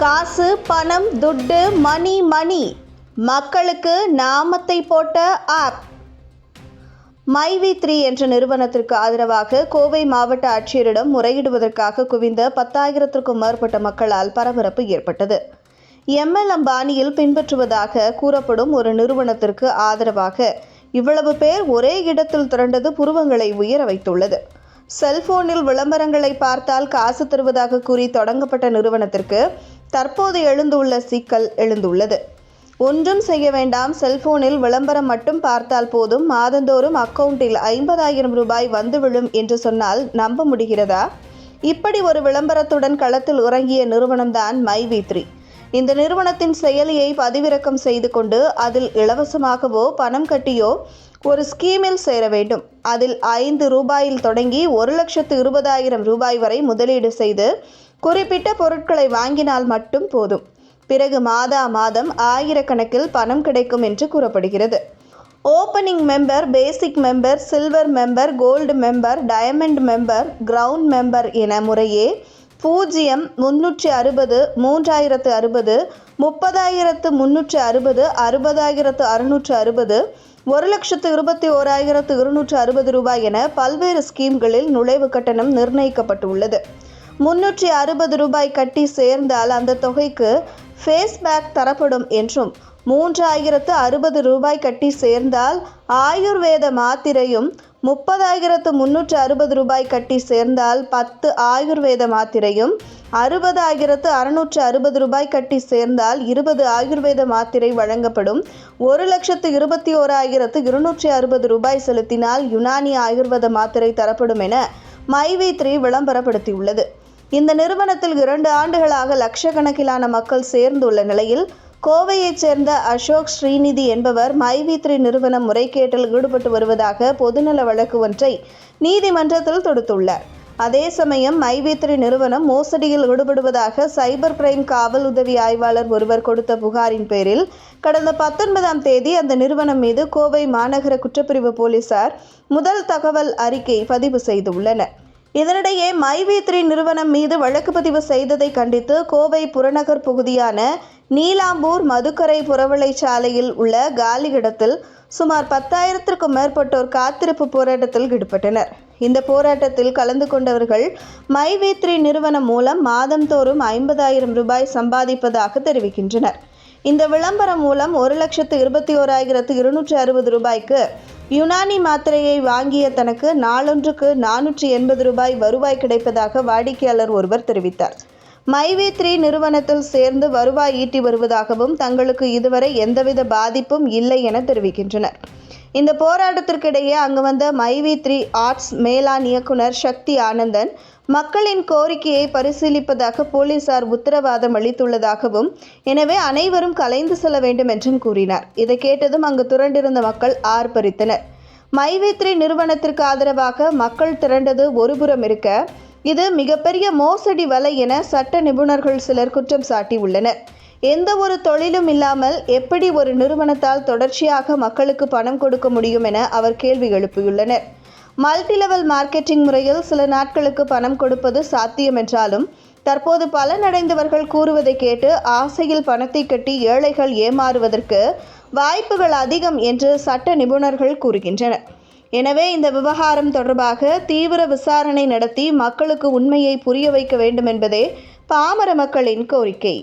காசு பணம் துட்டு மணி மணி. மக்களுக்கு நாமத்தை போட்ட ஆப். மைவி த்ரீ என்ற நிறுவனத்திற்கு ஆதரவாக கோவை மாவட்ட ஆட்சியரிடம் முறையிடுவதற்காக குவிந்த பத்தாயிரத்திற்கும் மேற்பட்ட மக்களால் பரபரப்பு ஏற்பட்டது. எம்எல் அம்பானியில் பின்பற்றுவதாக கூறப்படும் ஒரு நிறுவனத்திற்கு ஆதரவாக இவ்வளவு பேர் ஒரே இடத்தில் திரண்டது புருவங்களை உயர வைத்துள்ளது. செல்போனில் விளம்பரங்களை பார்த்தால் காசு தருவதாக கூறி தொடங்கப்பட்ட நிறுவனத்திற்கு தற்போது எழுந்துள்ள சிக்கல் எழுந்துள்ளது. ஒன்றும் செய்ய வேண்டாம். செல்போனில் விளம்பரம் மட்டும் பார்த்தால் போதும். மாதந்தோறும் அக்கவுண்டில் ஐம்பதாயிரம் ரூபாய் வந்து விழும் என்று சொன்னால் நம்ப முடிகிறதா? இப்படி ஒரு விளம்பரத்துடன் களத்தில் இறங்கிய நிறுவனம்தான் மைவி த்ரீ இந்த நிறுவனத்தின் செயலியை பதிவிறக்கம் செய்து கொண்டு அதில் இலவசமாகவோ பணம் கட்டியோ ஒரு ஸ்கீமில் சேர வேண்டும். அதில் ஐந்து ரூபாயில் தொடங்கி ஒரு லட்சத்து இருபதாயிரம் ரூபாய் வரை முதலீடு செய்து குறிப்பிட்ட பொருட்களை வாங்கினால் மட்டும் போதும். பிறகு மாதா மாதம் ஆயிரக்கணக்கில் பணம் கிடைக்கும் என்று கூறப்படுகிறது. Opening member basic member silver member gold member diamond member ground member என முறையே பூஜ்ஜியம் முன்னூற்றி அறுபது மூன்றாயிரத்து அறுபது முப்பதாயிரத்து முன்னூற்றி அறுபது அறுபதாயிரத்து அறுநூற்று அறுபது ஒரு லட்சத்து இருபத்தி ஓராயிரத்து இருநூற்று அறுபது ரூபாய் என பல்வேறு ஸ்கீம்களில் நுழைவு கட்டணம் நிர்ணயிக்கப்பட்டுள்ளது. முன்னூற்றி அறுபது ரூபாய் கட்டி சேர்ந்தால் அந்த தொகைக்கு ஃபேஸ்பேக் தரப்படும் என்றும் மூன்றாயிரத்து அறுபது ரூபாய் கட்டி சேர்ந்தால் ஆயுர்வேத மாத்திரையும் முப்பதாயிரத்து முன்னூற்று அறுபது ரூபாய் கட்டி சேர்ந்தால் பத்து ஆயுர்வேத மாத்திரையும் அறுபதாயிரத்து அறுநூற்று அறுபது ரூபாய் கட்டி சேர்ந்தால் இருபது ஆயுர்வேத மாத்திரை வழங்கப்படும். ஒரு லட்சத்து இருபத்தி ஓராயிரத்து இருநூற்றி அறுபது ரூபாய் செலுத்தினால் யுனானி ஆயுர்வேத மாத்திரை தரப்படும் என மைவி த்ரீ விளம்பரப்படுத்தியுள்ளது. இந்த நிறுவனத்தில் இரண்டு ஆண்டுகளாக லட்சக்கணக்கிலான மக்கள் சேர்ந்துள்ள நிலையில் கோவையைச் சேர்ந்த அசோக் ஸ்ரீநிதி என்பவர் மைவி த்ரீ நிறுவனம் முறைகேட்டில் ஈடுபட்டு வருவதாக பொதுநல வழக்கு ஒன்றை நீதிமன்றத்தில் தொடுத்துள்ளார். அதே சமயம் மைவித்ரி நிறுவனம் மோசடியில் ஈடுபடுவதாக சைபர் பிரைம் காவல் உதவி ஆய்வாளர் ஒருவர் கொடுத்த புகாரின் பேரில் கடந்த பத்தொன்பதாம் தேதி அந்த நிறுவனம் மீது கோவை மாநகர குற்றப்பிரிவு போலீசார் முதல் தகவல் அறிக்கை பதிவு செய்துள்ளனர். இதனிடையே மைவி த்ரீ நிறுவனம் மீது வழக்கு பதிவு செய்ததை கண்டித்து கோவை புறநகர் பகுதியான நீலாம்பூர் மதுக்கரை புறவழை சாலையில் உள்ள காலியிடத்தில் சுமார் பத்தாயிரத்திற்கும் மேற்பட்டோர் காத்திருப்பு போராட்டத்தில் ஈடுபட்டனர். இந்த போராட்டத்தில் கலந்து கொண்டவர்கள் மைவி த்ரீ நிறுவனம் மூலம் மாதந்தோறும் ஐம்பதாயிரம் ரூபாய் சம்பாதிப்பதாக தெரிவிக்கின்றனர். இந்த விளம்பரம் மூலம் ஒரு லட்சத்து இருபத்தி ஓராயிரத்து இருநூற்றி அறுபது ரூபாய்க்கு யுனானி மாத்திரையை வாங்கிய தனக்கு நாளொன்றுக்கு நானூற்றி எண்பது ரூபாய் வருவாய் கிடைப்பதாக வாடிக்கையாளர் ஒருவர் தெரிவித்தார். மைவே த்ரீ நிறுவனத்தில் சேர்ந்து வருவாய் ஈட்டி வருவதாகவும் தங்களுக்கு இதுவரை எந்தவித பாதிப்பும் இல்லை என தெரிவிக்கின்றனர். இந்த போராட்டத்திற்கிடையே அங்கு வந்த மைவி த்ரீ ஆர்ட்ஸ் மேலாண் இயக்குனர் சக்தி ஆனந்தன் மக்களின் கோரிக்கையை பரிசீலிப்பதாக போலீசார் உத்தரவாதம் அளித்துள்ளதாகவும் எனவே அனைவரும் கலைந்து செல்ல வேண்டும் என்றும் கூறினார். இதை கேட்டதும் அங்கு திரண்டிருந்த மக்கள் ஆர்ப்பரித்தனர். மைவேத்ரி நிறுவனத்திற்கு ஆதரவாக மக்கள் திரண்டது ஒருபுறம் இருக்க இது மிகப்பெரிய மோசடி வலை என சட்ட நிபுணர்கள் சிலர் குற்றம் சாட்டியுள்ளனர். எந்த ஒரு தொழிலும் இல்லாமல் எப்படி ஒரு நிறுவனத்தால் தொடர்ச்சியாக மக்களுக்கு பணம் கொடுக்க முடியும் என அவர் கேள்வி எழுப்பியுள்ளனர். மல்டி லெவல் மார்க்கெட்டிங் முறையில் சில நாட்களுக்கு பணம் கொடுப்பது சாத்தியம் என்றாலும் தற்போது பலனடைந்தவர்கள் கூறுவதை கேட்டு ஆசையில் பணத்தை கட்டி ஏழைகள் ஏமாறுவதற்கு வாய்ப்புகள் அதிகம் என்று சட்ட நிபுணர்கள் கூறுகின்றனர். எனவே இந்த விவகாரம் தொடர்பாக தீவிர விசாரணை நடத்தி மக்களுக்கு உண்மையை புரிய வைக்க வேண்டும் என்பதே பாமர மக்களின் கோரிக்கை.